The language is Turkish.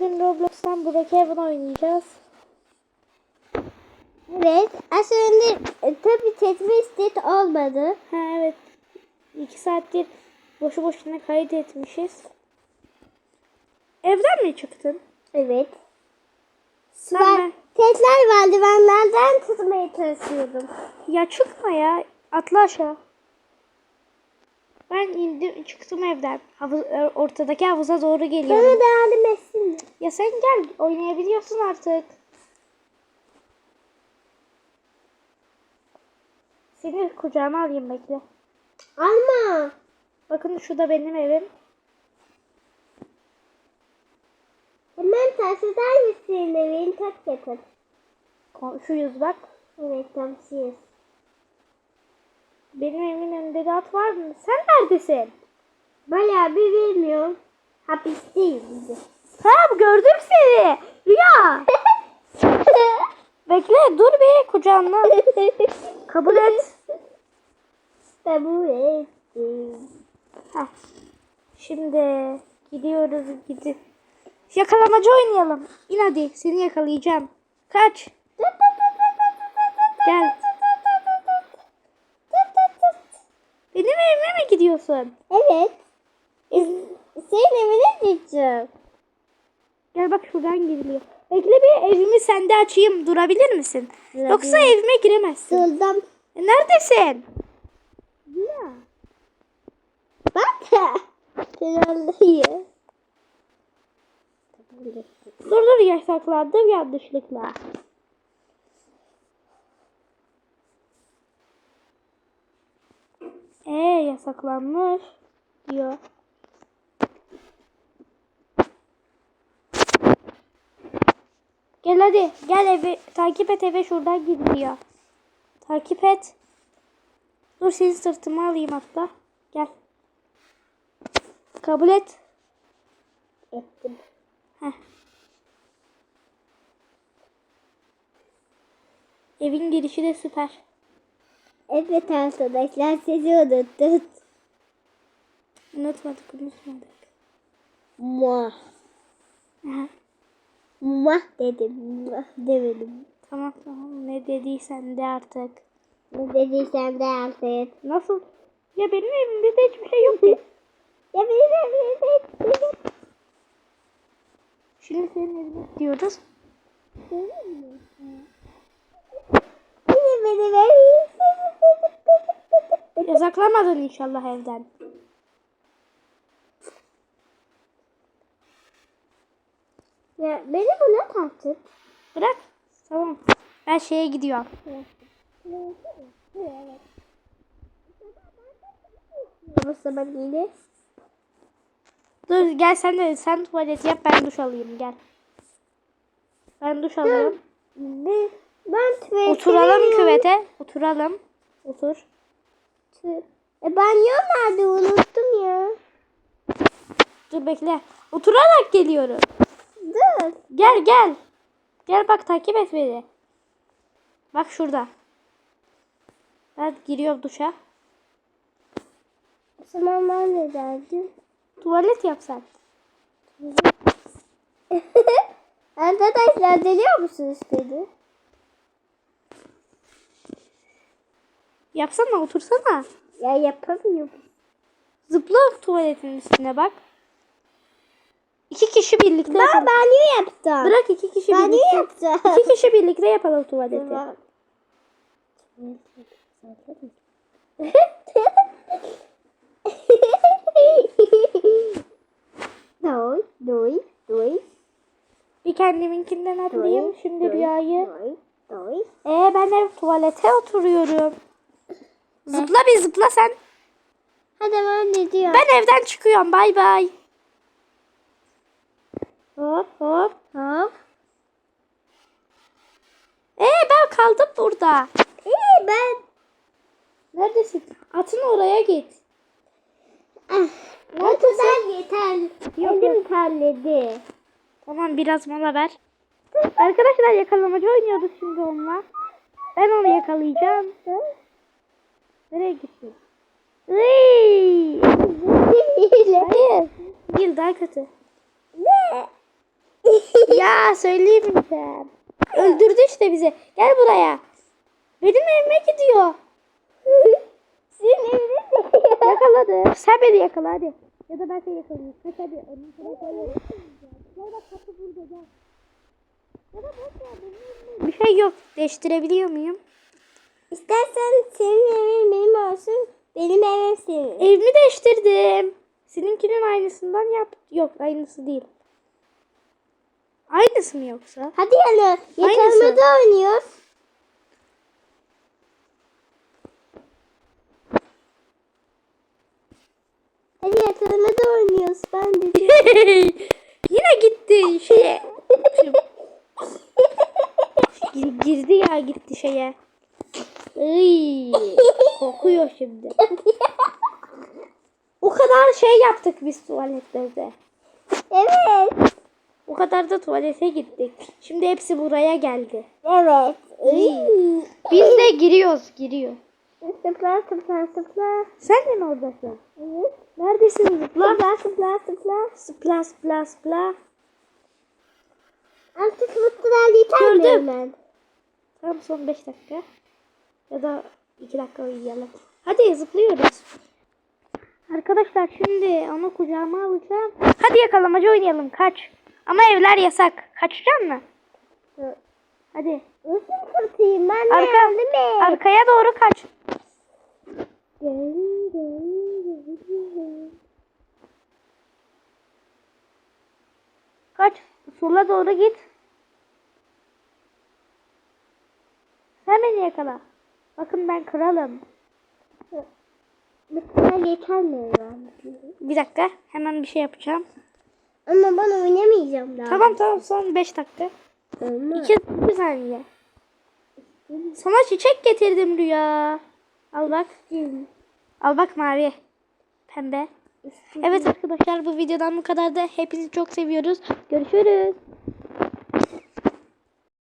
Bugün Roblox'tan Brookhaven oynayacağız. Evet. Aslında e, tabii tetris tet olmadı. Ha evet. 2 saattir boşu boşuna kayıt etmişiz. Evden mi çıktın? Evet. Sen Ben ben- tetler vardı ben nereden tutmaya çalışıyordum. Ya çıkma ya. Atla aşağı. Ben indim çıktım evden. Havuz, e, ortadaki havuza doğru Bana geliyorum. da yardım etsin? Ya sen gel oynayabiliyorsun artık. Seni kucağıma alayım bekle. Alma. Bakın şu da benim evim. Hemen ters eder misin evin tak getir. Komşuyuz bak. Evet komşuyuz. Benim evimin önünde de at var mı? Sen neredesin? Bayağı bir bilmiyorum. Hapisteyiz biz. Ha gördüm seni. Rüya. Bekle dur bir kucağına. Kabul et. Kabul ettim. Heh. Şimdi gidiyoruz gidip. Yakalamacı oynayalım. İn hadi seni yakalayacağım. Kaç. Gel. Benim evime mi gidiyorsun? Evet. Senin evine gideceğim. Gel bak şuradan giriliyor. Bekle bir evimi sende açayım. Durabilir misin? Durabilirim. Yoksa evime giremezsin. Sıldım. E, Neredesin? Ya. Bak. Kralıyı. Dur dur yasaklandım yanlışlıkla. Ee yasaklanmış diyor. Gel hadi gel evi takip et eve şuradan gidiyor. Takip et. Dur seni sırtıma alayım hatta. Gel. Kabul et. Ettim. Heh. Evin girişi de süper. Evet arkadaşlar sizi unuttuk. Unutmadık unutmadık. Muah. Aha, Muah dedim. Muah demedim. tamam tamam ne dediysen de artık. Ne dediysem de artık. Nasıl? Ya benim evimde de hiçbir şey yok ki. Ya benim evimde benim Şimdi senin evine gidiyoruz. Benim benim evim. Yasaklamadın inşallah evden. Ya beni buna tartışıp. Bırak. Tamam. Ben şeye gidiyorum. Bu zaman yine. Dur gel sen de sen tuvalet yap ben duş alayım gel. Ben duş alıyorum. Ben, ben Oturalım küvete. Oturalım. Otur. Tü- E banyo nerede unuttum ya. Dur bekle. Oturarak geliyorum. Dur. Gel gel. Gel bak takip et beni. Bak şurada. Ben giriyorum duşa. O zaman ben ne derdim? Tuvalet yap sen. Arkadaşlar deliyor musunuz beni? Yapsana otursana. Ya yapamıyorum. Zıpla tuvaletin üstüne bak. İki kişi birlikte Ben yapalım. banyo yaptım. Bırak iki kişi banyo birlikte. yaptım. İki kişi birlikte yapalım tuvaleti. Tamam. Doy, doy, doy, Bir kendiminkinden atlayayım. Şimdi doy, rüyayı. Doy, doy. Ee ben de tuvalete oturuyorum. Zıpla bir zıpla sen. Hadi ben ne diyorum? Ben evden çıkıyorum. Bay bay. Hop hop. Hop. Ee ben kaldım burada. İyi ben. Neredesin? Atın oraya git. Ah, o kadar yeter. Elim terledi. Tamam biraz mola ver. Arkadaşlar yakalamacı oynuyoruz şimdi onunla. Ben onu yakalayacağım. Nereye gittin? Hayır. Değil daha kötü. Ne? Ya söyleyemeyeceğim. Öldürdü işte bizi. Gel buraya. Benim evime gidiyor. Senin evine de. Yakaladı. Sen beni yakala hadi. Ya da ben seni yakalayayım. Kaç hadi. Ondan sonra koyuyorum. Gel bak kapı burada gel. Ya da boş ver, benim evime- Bir şey yok. Değiştirebiliyor muyum? İstersen senin evin benim olsun. Benim evim senin. Evimi değiştirdim. Seninkinin aynısından yap. Yok aynısı değil. Aynısı mı yoksa? Hadi yani Aynısı. yakalamada oynuyoruz. Hadi yakalamada oynuyoruz. Ben de. Yine gitti şeye. Gir- girdi ya gitti şeye. Iy, kokuyor şimdi. O kadar şey yaptık biz tuvaletlerde. evet. O kadar da tuvalete gittik. Şimdi hepsi buraya geldi. Evet. İyi. Biz de giriyoruz, giriyor. Sıfla sıfla sıfla. Sen de mi oradasın? Evet. Neredesin zıpla? Sıfla sıfla sıfla. Spla spla spla. Artık mutlular yeter Gördüm. ben? Tamam son 5 dakika. Ya da 2 dakika uyuyalım. Hadi zıplıyoruz. Arkadaşlar şimdi onu kucağıma alacağım. Hadi yakalamacı oynayalım kaç. Ama evler yasak. Kaçacak mı? Hadi. Nasıl kurtayım ben Arka, et. arkaya doğru kaç. Gel, gel, gel. Kaç. Sola doğru git. Sen beni yakala. Bakın ben kralım. Mutlular yeter miyim ben? Bir dakika. Hemen bir şey yapacağım. Ama ben oynamayacağım daha. Tamam tamam son 5 dakika. Ama 2 bir saniye. Sana çiçek getirdim Rüya. Al bak. Al bak mavi. Pembe. Evet arkadaşlar bu videodan bu kadar da hepinizi çok seviyoruz. Görüşürüz.